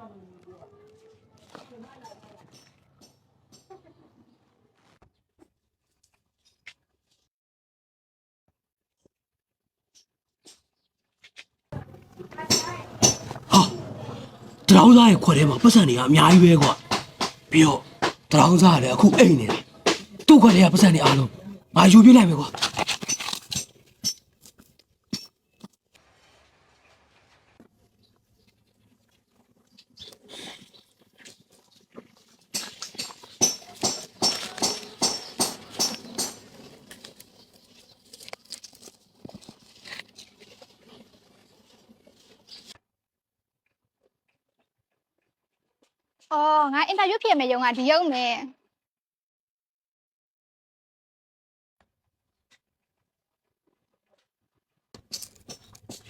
ဟာတရောင်းသားရဲ့ခွက်ထဲမှာပတ်စံတွေကအများကြီးပဲကွာပြီးတော့တရောင်းသားကလည်းအခုအိတ်နေတယ်သူ့ခွက်ထဲကပတ်စံတွေအားလုံးငါယူပြလိုက်မယ်ကွာ။ အော်ငါအင်တာဗျူးဖြစ်မယ်ရုံကဒီရုံမယ်။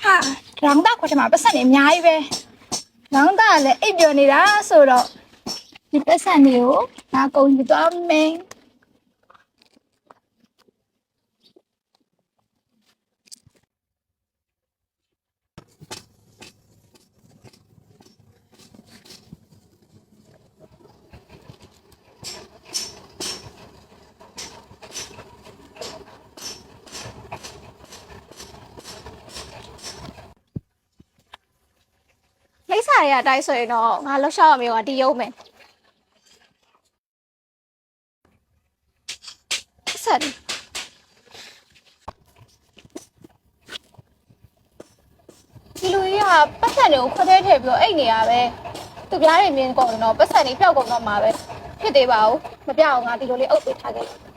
ဟာလောင်တာခွက်ထဲမှာပတ်စံနေအများကြီးပဲ။လောင်တာကလည်းအိပ်ပျော်နေတာဆိုတော့ဒီပတ်စံတွေကိုငါကုန်ယူသွားမယ်။ လိမ့်စာတွေကအတိုင်းဆိုရင်တော့ငါလှောက်ရှောက်ရမျိုးကဒီရုံမယ်ဆက်ဒီဒီလူကြီးကပတ်စံတွေကိုခွက်ထဲထည့်ပြီးတော့အိတ်နေရပဲသူပြားတွေမြင်ကုန်ရင်တော့ပတ်စံတွေပျောက်ကုန်တော့မှာပဲဖြစ်သေးပါဘူးမပြောက်အောင်ငါဒီလိုလေးအုပ်ပေးထားခဲ့။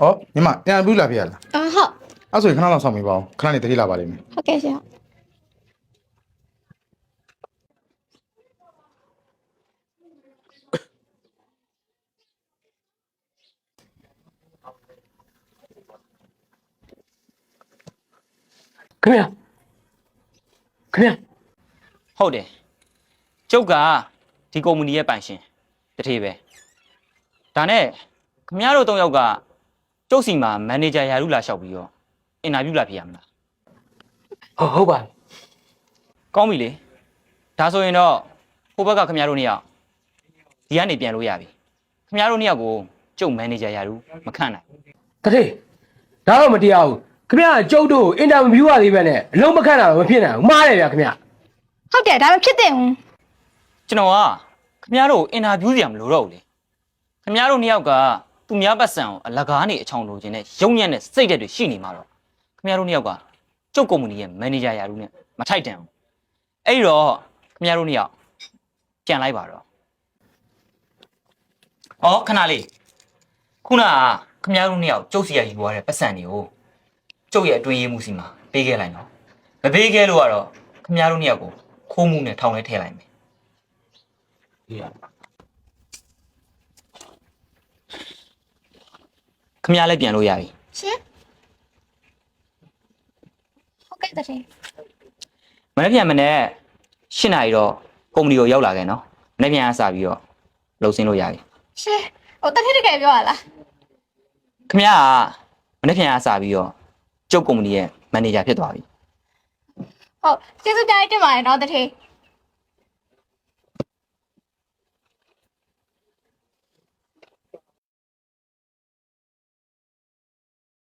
ဟောညီမပြန်ဘူးလာပြရလားအာဟုတ်။အဲ့ဆိုရင်ခဏလောက်ဆောင်ပေးပါဦး။ခဏနေတတိလာပါလိမ့်မယ်ဟုတ်ကဲ့ရှင်ခင်ဗျာခင်ဗျာဟုတ်တယ်ကျုပ်ကဒီကုမ္ပဏီရဲ့ပိုင်ရှင်တထေပဲဒါနဲ့ခမရတို့၃ယောက်က ကျုပ်စီမှာမန်နေဂျာယာရုလာလျှောက်ပြီးတော့အင်တာဗျူးလာဖြစ်ရမလားဟုတ်ဟုတ်ပါပြီကောင်းပြီလေဒါဆိုရင်တော့ဟိုဘက်ကခမရတို့နှစ်ယောက်ဒီကနေပြန်လို့ရပြီခမရတို့နှစ်ယောက်ကိုကျုပ်မန်နေဂျာယာရုမခန့်နိုင်တထေဒါတော့မတရားဘူးခင်ဗျာကျုပ်တို့အင်တာဗျူးရသေးပဲနဲ့အလုံးမခန့်တာတော့မဖြစ်နိုင်ဘူးမှားတယ်ဗျာခင်ဗျာဟုတ်တယ်ဒါပဲဖြစ်တယ်ဦးကျွန်တော်ကခမရတို့အင်တာဗျူးစရာမလိုတော့ဘူးလေခမရတို့နှစ်ယောက်က သူများပတ်စံကိုအလကားနေအချောင်လိုချင်တဲ့ရုံညံ့တဲ့စိတ်ဓာတ်တွေရှိနေမှာတော့ခမရတို့နှစ်ယောက်ကကျုပ်ကုမ္ပဏီရဲ့မန်နေဂျာယာရုနဲ့မထိုက်တန်ဘူးအဲ့ဒီတော့ခမရတို့နှစ်ယောက်ပြန်လိုက်ပါတော့ဩခဏလေးခုနကခမရတို့နှစ်ယောက်ကျုပ်စီရယူသွားတဲ့ပတ်စံတွေကိုကျုပ်ရဲ့အတွင်းရေးမှုစီမှာပေးခဲ့လိုက်နော်မပေးခဲ့လို့ကတော့ခမရတို့နှစ်ယောက်ကိုခိုးမှုနဲ့ထောင်ထဲထည့်လိုက်မယ် ခမရလည်းပြန်လို့ရပြီရှင်ဟုတ်ကဲ့တည်းမနေ့ပြန်မနေ့၈နာရီတော့ကုမ္ပဏီကိုရောက်လာခဲ့နော်မနေ့ပြန်အစားပြီးတော့လှုပ်ဆင်းလို့ရပြီရှင်ဟိုတတိတကယ်ပြောရလားခမရကမနေ့ပြန်အစားပြီးတော့ကျုပ်ကုမ္ပဏီရဲ့မန်နေဂျာဖြစ်သွားပြီဟုတ်ကျေးဇူးတရားတင်ပါတယ်နော်တတိ